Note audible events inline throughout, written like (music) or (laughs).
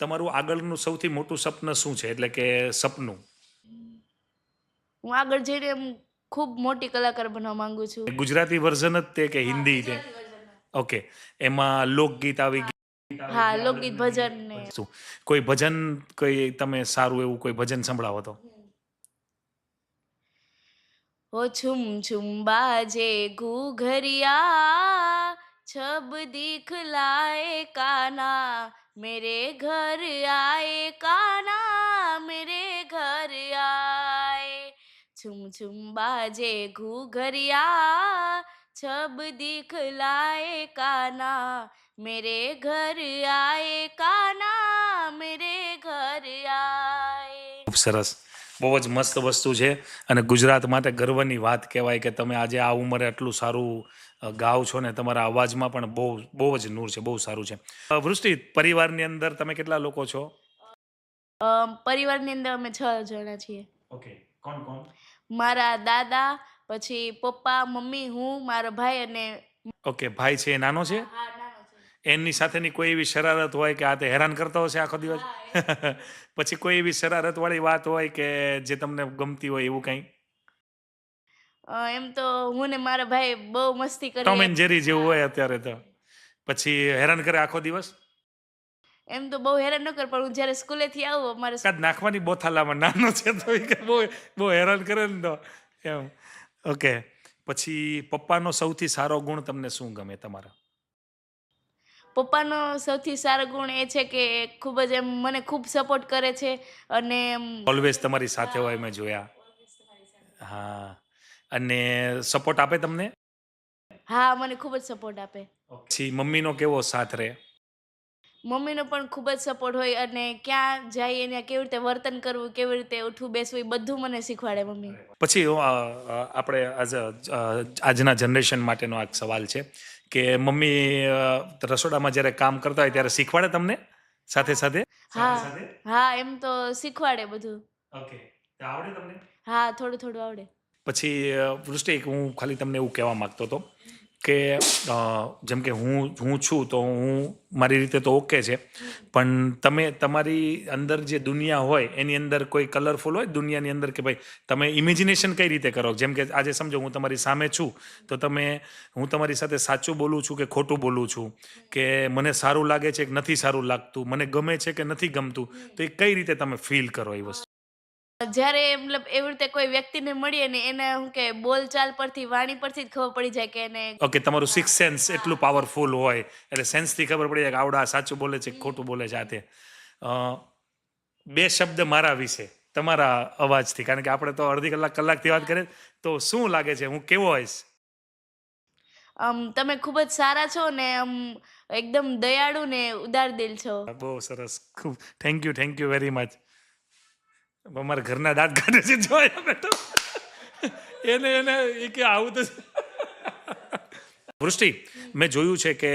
તમારું આગળનું સૌથી મોટું સપન શું છે? એટલે કે સપનું? હું આગળ જઈને એમ ખૂબ મોટી કલાકાર બનવા માંગુ છું. ગુજરાતી વર્ઝન જ તે કે હિન્દી તે? ઓકે એમાં લોકગીત આવી ગયું હા લોકગીત ભજન ને. શું? કોઈ ભજન કોઈ તમે સારું એવું કોઈ ભજન સંભળાવો તો? ઓ છુમ છુમ બાજે ઘુઘરિયા છબ दिखलाए काना मेरे घर आए काना मेरे घर आए છુમ છુમ બાજે ઘુઘરિયા છબ दिखलाए काना मेरे घर आए काना मेरे घर आए ખૂબ સરસ બહુ જ મસ્ત વસ્તુ છે અને ગુજરાત માટે ગર્વની વાત કહેવાય કે તમે આજે આ ઉંમરે આટલું સારું અ, ગાઓ છો ને તમારા અવાજમાં પણ બહુ બહુ જ નૂર છે બહુ સારું છે. વૃષ્ટિ પરિવારની અંદર તમે કેટલા લોકો છો? પરિવારની અંદર અમે છ જણા છીએ. ઓકે કોણ કોણ? મારા દાદા પછી પપ્પા મમ્મી હું મારો ભાઈ અને ઓકે ભાઈ છે એ નાનો છે? એમની સાથેની કોઈ એવી શરારત હોય કે આ તે હેરાન કરતા હશે આખો દિવસ? (laughs) પછી કોઈ એવી શરારત વાળી વાત હોય કે જે તમને ગમતી હોય એવું કંઈ? એમ તો હું ને મારા ભાઈ બહુ મસ્તી ટોમ કરીએ એન્ડ જેરી જેવું હોય અત્યારે તો. પછી હેરાન કરે આખો દિવસ? એમ તો બહુ હેરાન ન કર પણ હું જ્યારે સ્કૂલેથી આવું અમારે કાદ નાખવાની બોથાલામાં નાનો છે તો બહુ બહુ હેરાન કરે ને તો. એમ. ઓકે. પછી પપ્પાનો સૌથી સારો ગુણ તમને શું ગમે તમારા? પપ્પાનો સૌથી સારો ગુણ એ છે કે ખૂબ જ એમ મને ખૂબ સપોર્ટ કરે છે અને ઓલવેઝ તમારી સાથે હોય મેં જોયા. હા. અને સપોર્ટ આપે તમને? હા મને ખૂબ જ સપોર્ટ આપે. પછી મમ્મીનો કેવો સાથ રહે? મમ્મીનો પણ ખૂબ જ સપોર્ટ હોય અને ક્યાં જાય એને કેવી રીતે વર્તન કરવું કેવી રીતે ઉઠવું બેસવું એ બધું મને શીખવાડે મમ્મી. પછી અ, અ, આપણે આજ અ, આજના જનરેશન માટેનો આ એક સવાલ છે કે મમ્મી અ, રસોડામાં જ્યારે કામ કરતા હોય ત્યારે શીખવાડે તમને સાથે સાથે? હા હા એમ તો શીખવાડે બધું. ઓકે આવડે તમને? હા થોડું થોડું આવડે. પછી વૃષ્ટિ હું ખાલી તમને એવું કહેવા માગતો હતો કે જેમ કે હું હું છું તો હું મારી રીતે તો ઓકે છે. પણ તમે, તમારી અંદર જે દુનિયા હોય, એની અંદર કોઈ કલરફુલ હોય, દુનિયાની અંદર કે ભાઈ તમે ઇમેજિનેશન કઈ રીતે કરો? જેમ કે આજે સમજો, હું તમારી સામે છું, તો તમે, હું તમારી સાથે સાચું બોલું છું કે ખોટું બોલું છું? કે મને સારું લાગે છે કે નથી સારું લાગતું? મને ગમે છે કે નથી ગમતું? તો એ કઈ રીતે તમે ફીલ કરો એ વસ્તુ? જ્યારે મતલબ એવી રીતે કોઈ વ્યક્તિને મળીએ ને એને શું કે બોલચાલ પરથી વાણી પરથી જ ખબર પડી જાય કે એને ઓકે તમારું સિક્સ સેન્સ એટલું પાવરફુલ હોય. એટલે સેન્સથી ખબર પડી જાય કે આવડા સાચું બોલે છે ખોટું બોલે છે આ તે. બે શબ્દ મારા વિશે તમારા અવાજથી. કારણ કે આપણે તો અડધી કલાક કલાકથી વાત કરીએ તો શું લાગે છે? હું કેવો હોઈશ? આમ તમે ખૂબ જ સારા છો ને આમ એકદમ દયાળુ ને ઉદાર દિલ છો. બહુ સરસ. ખૂબ thank you thank you very much અમારા ઘરના દાંત કાઢે છે જોયા બેઠો એને એને, એ કે આવું તો વૃષ્ટિ, મેં જોયું છે કે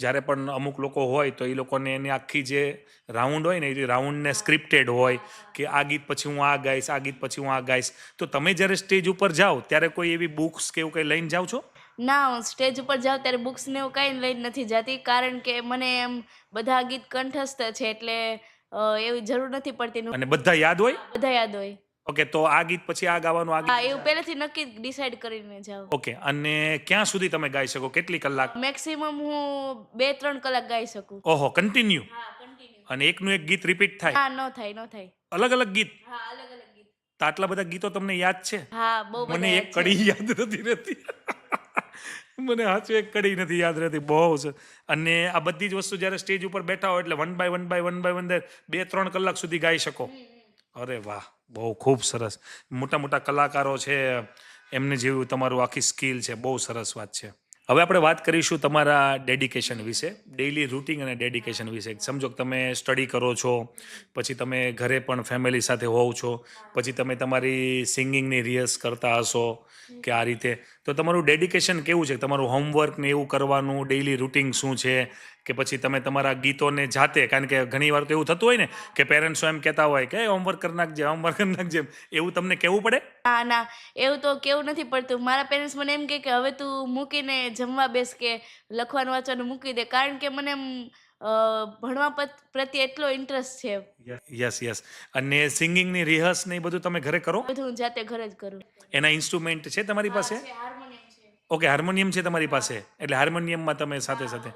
જ્યારે પણ અમુક લોકો હોય તો એ લોકોને એની આખી જે રાઉન્ડ હોય ને, એ રાઉન્ડને સ્ક્રિપ્ટેડ હોય કે આ ગીત પછી હું આ ગાઈશ, આ ગીત પછી હું આ ગાઈશ. તો તમે જ્યારે સ્ટેજ ઉપર જાઓ, ત્યારે કોઈ એવી બુક્સ કે એવું કંઈ લઈને જાઓ છો? ના, હું સ્ટેજ ઉપર જાઉં ત્યારે બુક્સ ને એવું કાંઈ લઈને નથી જતી, કારણ કે મને એમ બધા ગીત કંઠસ્થ છે, એટલે એવી જરૂર નથી પડતી અને બધા યાદ હોય? બધા યાદ હોય. ઓકે તો આ ગીત પછી આ ગાવાનું આ હા ગીત એવું પહેલેથી નક્કી ડિસાઈડ કરીને જાઉં ઓકે અને ક્યાં સુધી તમે ગાઈ શકો? કેટલી કલાક? મેક્સિમમ હું બે ત્રણ કલાક ગાઈ શકું. ઓહો કન્ટિન્યુ હા કન્ટિન્યુ અને એકનું એક ગીત રિપીટ થાય? હા ન થાય ન થાય. અલગ અલગ ગીત? હા અલગ અલગ ગીત. તો આટલા બધા ગીતો તમને યાદ છે? હા બહુ બધા મને યાદ એક છે. કડી યાદ નથી રહેતી. મને હાચું એક કડી નથી યાદ રહેતી બહુ છે. અને આ બધી જ વસ્તુ જ્યારે સ્ટેજ ઉપર બેઠા હોય એટલે one by one by one by one બે ત્રણ કલાક સુધી ગાઈ શકો. અરે વાહ બહુ ખૂબ સરસ. મોટા મોટા કલાકારો છે એમને જેવું તમારું આખી સ્કિલ છે બહુ સરસ વાત છે. હવે આપણે વાત કરીશું તમારા ડેડિકેશન વિશે ડેઇલી રૂટિન અને ડેડિકેશન વિશે. સમજો કે તમે સ્ટડી કરો છો પછી તમે ઘરે પણ ફેમિલી સાથે હોવ છો પછી તમે તમારી સિંગિંગની રિહર્સ કરતા હશો કે આ રીતે તો તમારું ડેડિકેશન કેવું છે? તમારું હોમવર્ક ને એવું કરવાનું ડેઇલી રૂટિન શું છે? કે પછી તમે તમારા ગીતોને જાતે, કારણ કે ઘણી વાર તો એવું થતું હોય ને, કે પેરેન્ટ્સ એમ કહેતા હોય કે હોમવર્ક કરી નાખજે હોમવર્ક કરી નાખજે. એવું તમને કહેવું પડે? ના ના. એવું તો કેવું નથી પડતું. મારા પેરેન્ટ્સ મને એમ કે, હવે તું મૂકીને જમવા બેસ કે, લખવાનું, વાંચવાનું મૂકી દે. કારણ કે મને એમ ભણવા પ્રત્યે એટલો ઇન્ટરેસ્ટ છે યસ યસ અને સિંગિંગની રિહર્સ ને એ બધું તમે ઘરે કરો? બધું હું જાતે ઘરે જ કરું. એના ઇન્સ્ટ્રુમેન્ટ છે તમારી પાસે? ઓકે હાર્મોનિયમ છે. તમારી પાસે. એટલે હાર્મોનિયમમાં તમે સાથે સાથે.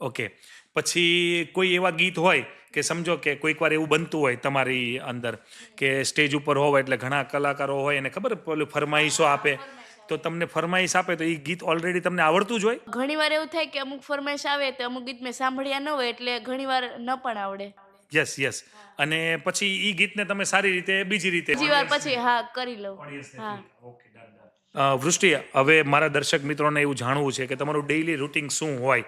ઓકે પછી કોઈ એવા ગીત હોય કે સમજો કે કોઈક વાર એવું બનતું હોય તમારી અંદર કે સ્ટેજ ઉપર હોવ એટલે ઘણા કલાકારો હોય એને ખબર પેલું ફરમાઈશો આપે. તો તમને ફરમાઈશ આપે તો એ ગીત ઓલરેડી તમને આવડતું જ હોય. ઘણી વાર એવું થાય કે અમુક ફરમાઈશ આવે તો અમુક ગીત મેં સાંભળ્યા ન હોય એટલે ઘણી વાર ન પણ આવડે. યસ યસ અને પછી એ ગીતને તમે સારી રીતે બીજી રીતે બીજી વાર પછી હા કરી લઉં. હા. ઓકે વૃષ્ટિ હવે મારા દર્શક મિત્રોને એવું જાણવું છે કે તમારું ડેઈલી રૂટિન શું હોય?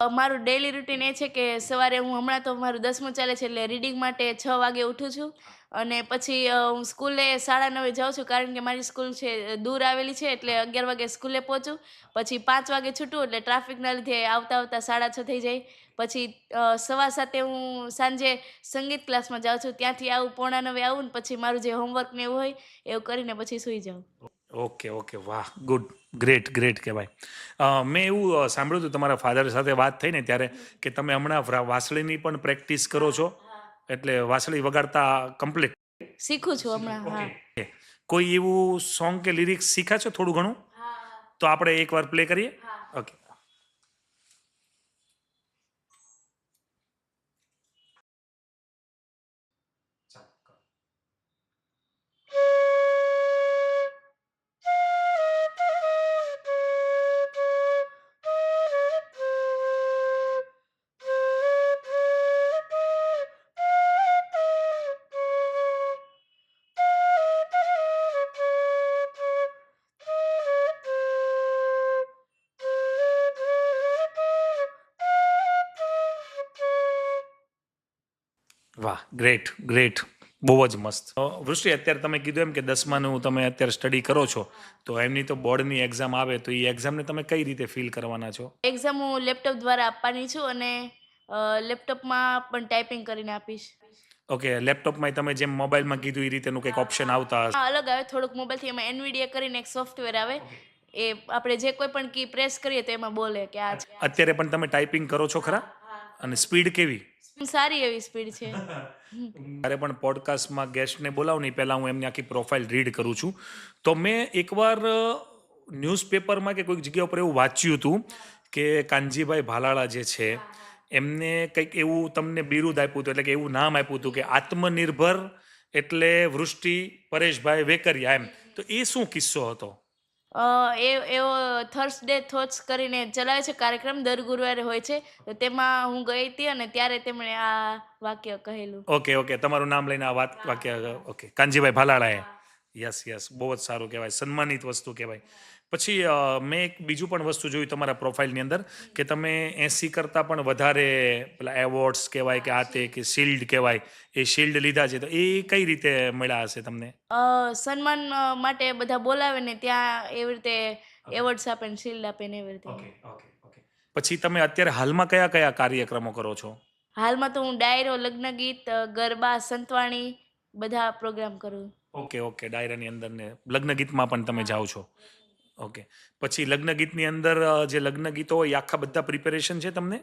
મારું ડેલી રૂટીન એ છે કે સવારે હું હમણાં તો મારું દસમું ચાલે છે એટલે રીડિંગ માટે છ વાગે ઉઠું છું. અને પછી હું સ્કૂલે સાડા નવે જાઉં છું કારણ કે મારી સ્કૂલ છે, દૂર આવેલી છે એટલે અગિયાર વાગે સ્કૂલે પહોંચું. પછી પાંચ વાગે છૂટું એટલે ટ્રાફિકના લીધે આવતા આવતા સાડા છ થઈ જાય. પછી સવા સાતે હું સાંજે સંગીત ક્લાસમાં જાઉં છું. ત્યાંથી આવું પોણા નવે આવું ને પછી મારું જે હોમવર્ક ને એવું હોય, એવું કરીને પછી સૂઈ જાઉં. ઓકે ઓકે વાહ ગુડ ગ્રેટ ગ્રેટ કહેવાય. મેં એવું સાંભળ્યું હતું તમારા ફાધર સાથે વાત થઈ ને ત્યારે કે તમે હમણાં વાસળીની પણ પ્રેક્ટિસ કરો છો. એટલે વાંસળી વગાડતા કમ્પ્લીટ શીખું છું હમણાં હા. કોઈ એવું સોંગ કે લિરિક્સ શીખ્યા છો થોડું ઘણું? તો આપણે એકવાર પ્લે કરીએ? ઓકે વાહ ગ્રેટ ગ્રેટ બહુ જ મસ્ત. વૃષ્ટિ અત્યારે તમે કીધું એમ કે દસમાનું તમે અત્યારે સ્ટડી કરો છો તો એમની તો બોર્ડની એક્ઝામ આવે તો એ એક્ઝામને તમે કઈ રીતે ફીલ કરવાના છો? એક્ઝામ હું લેપટોપ દ્વારા આપવાની છું અને લેપટોપમાં પણ ટાઈપિંગ કરીને આપીશ. ઓકે લેપટોપમાં તમે જેમ મોબાઈલમાં કીધું એ રીતેનું કંઈક ઓપ્શન આવતા હશે. અલગ આવે થોડુંક મોબાઈલથી એમાં એનવીડીએ કરીને એક સોફ્ટવેર આવે. એ આપણે જે કોઈ પણ કી પ્રેસ કરીએ તો એમાં બોલે કે આ અત્યારે પણ તમે ટાઈપિંગ કરો છો ખરા? અને સ્પીડ કેવી? સારી એવી સ્પીડ છે. (laughs) મારે પણ પોડકાસ્ટમાં ગેસ્ટને બોલાવું પહેલાં હું એમની આખી પ્રોફાઇલ રીડ કરું છું. તો મેં એકવાર ન્યૂઝપેપરમાં કે કોઈક જગ્યા ઉપર એવું વાંચ્યું હતું કે કાનજીભાઈ ભાલાળા જે છે, એમને કંઈક એવું તમને બિરુદ આપ્યું હતું, એટલે કે એવું નામ આપ્યું હતું કે આત્મનિર્ભર એટલે વૃષ્ટિ પરેશભાઈ વેકરિયા એમ. તો એ શું કિસ્સો હતો? એ એવો થર્સડે થોટ્સ કરીને ચલાવે છે. કાર્યક્રમ દર ગુરુવારે હોય છે. તો તેમાં હું ગઈ હતી અને ત્યારે તેમણે આ વાક્ય કહેલું. ઓકે ઓકે તમારું નામ લઈને આ વાત વાક્ય ઓકે કાનજીભાઈ ભાલાળાએ. યસ યસ બહુ જ સારું કહેવાય. સન્માનિત વસ્તુ કહેવાય. પછી મેં એક બીજું પણ વસ્તુ જોયું તમારા પ્રોફાઇલની અંદર કે તમે એસી કરતાં પણ વધારે પેલા એવોર્ડ્સ કહેવાય કે આ તે કે શિલ્ડ કહેવાય એ શિલ્ડ લીધા છે. તો એ કઈ રીતે મળ્યા હશે તમને? સન્માન માટે બધા બોલાવે ને ત્યાં એવી રીતે એવોર્ડ્સ આપે ને શિલ્ડ આપે ને એવી રીતે. પછી તમે અત્યારે હાલમાં કયા કયા કાર્યક્રમો કરો છો? હાલમાં તો હું ડાયરો લગ્ન ગીત ગરબા સંતવાણી બધા પ્રોગ્રામ કરું. ઓકે ઓકે ડાયરાની અંદર ને લગ્ન ગીતમાં પણ તમે જાઓ છો. ઓકે પછી લગ્ન ગીતની અંદર અ, જે લગ્ન ગીતો હોય એ આખા બધા પ્રિપેરેશન છે તમને?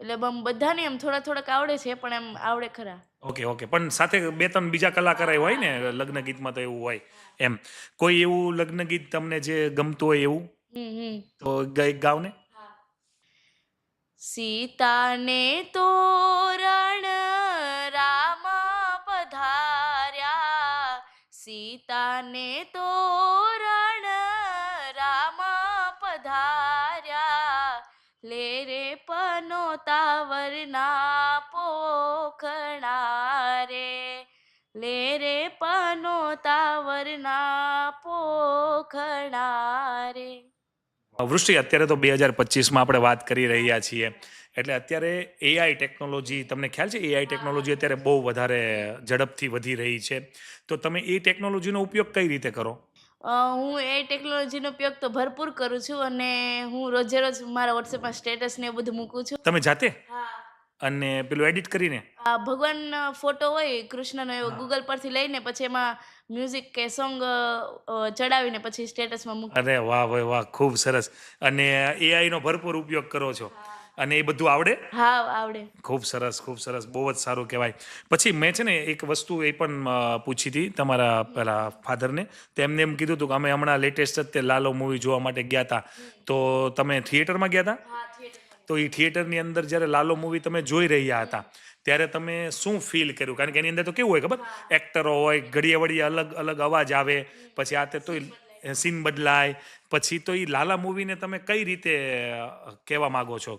એટલે આમ બધાને એમ થોડા થોડાક આવડે છે પણ એમ આવડે ખરા. ઓકે ઓકે પણ સાથે બે ત્રણ બીજા કલાકાર હોય ને લગ્ન ગીતમાં તો એવું હોય એમ. કોઈ એવું લગ્ન ગીત તમને જે ગમતું હોય એવું? હમ હમ. તો ગાય ગાવ ને સીતાને તોરણ રામા પધાર્યા. સીતાને તોરણ લે રે પનોતાવરના પોખણા રે. લે રે પનોતાવરના પોખણા રે. વૃષ્ટિ, અત્યારે તો બે હજાર પચીસમાં આપણે વાત કરી રહ્યા છીએ. એટલે અત્યારે એઆઈ ટેકનોલોજી તમને ખ્યાલ છે? એઆઈ ટેકનોલોજી અત્યારે બહુ વધારે ઝડપથી વધી રહી છે. તો તમે એ ટેકનોલોજીનો ઉપયોગ કઈ રીતે કરો? હું એ ટેકનોલોજીનો ઉપયોગ તો ભરપૂર કરું છું અને હું રોજે રોજ મારા વોટ્સએપમાં સ્ટેટસ ને એવું બધું મૂકું છું. તમે જાતે? અને પેલું એડિટ કરીને? ભગવાન ફોટો હોય કૃષ્ણનો એવો ગૂગલ પરથી લઈને પછી એમાં મ્યુઝિક કે સોંગ ચડાવીને પછી સ્ટેટસમાં મૂકું. અરે વાહ ભાઈ વાહ ખૂબ સરસ. અને એઆઈનો ભરપૂર ઉપયોગ કરો છો. અને એ બધું આવડે? હા આવડે. ખૂબ સરસ ખૂબ સરસ. બહુ જ સારું કહેવાય. પછી મેં છે ને એક વસ્તુ એ પણ પૂછી હતી તમારા પેલા ફાધરને. તેમને એમ કીધું હતું કે અમે હમણાં લેટેસ્ટ જ તે લાલો મૂવી જોવા માટે ગયા હતા તો તમે થિયેટરમાં ગયા હતા તો એ થિયેટરની અંદર જ્યારે લાલો મૂવી તમે જોઈ રહ્યા હતા ત્યારે તમે શું ફીલ કર્યું? કારણ કે એની અંદર તો કેવું હોય ખબર? એક્ટરો હોય ઘડીએ વળીએ અલગ અલગ અવાજ આવે. પછી આ તે તો સીન બદલાય. પછી તો એ લાલા મૂવીને તમે કઈ રીતે કહેવા માગો છો?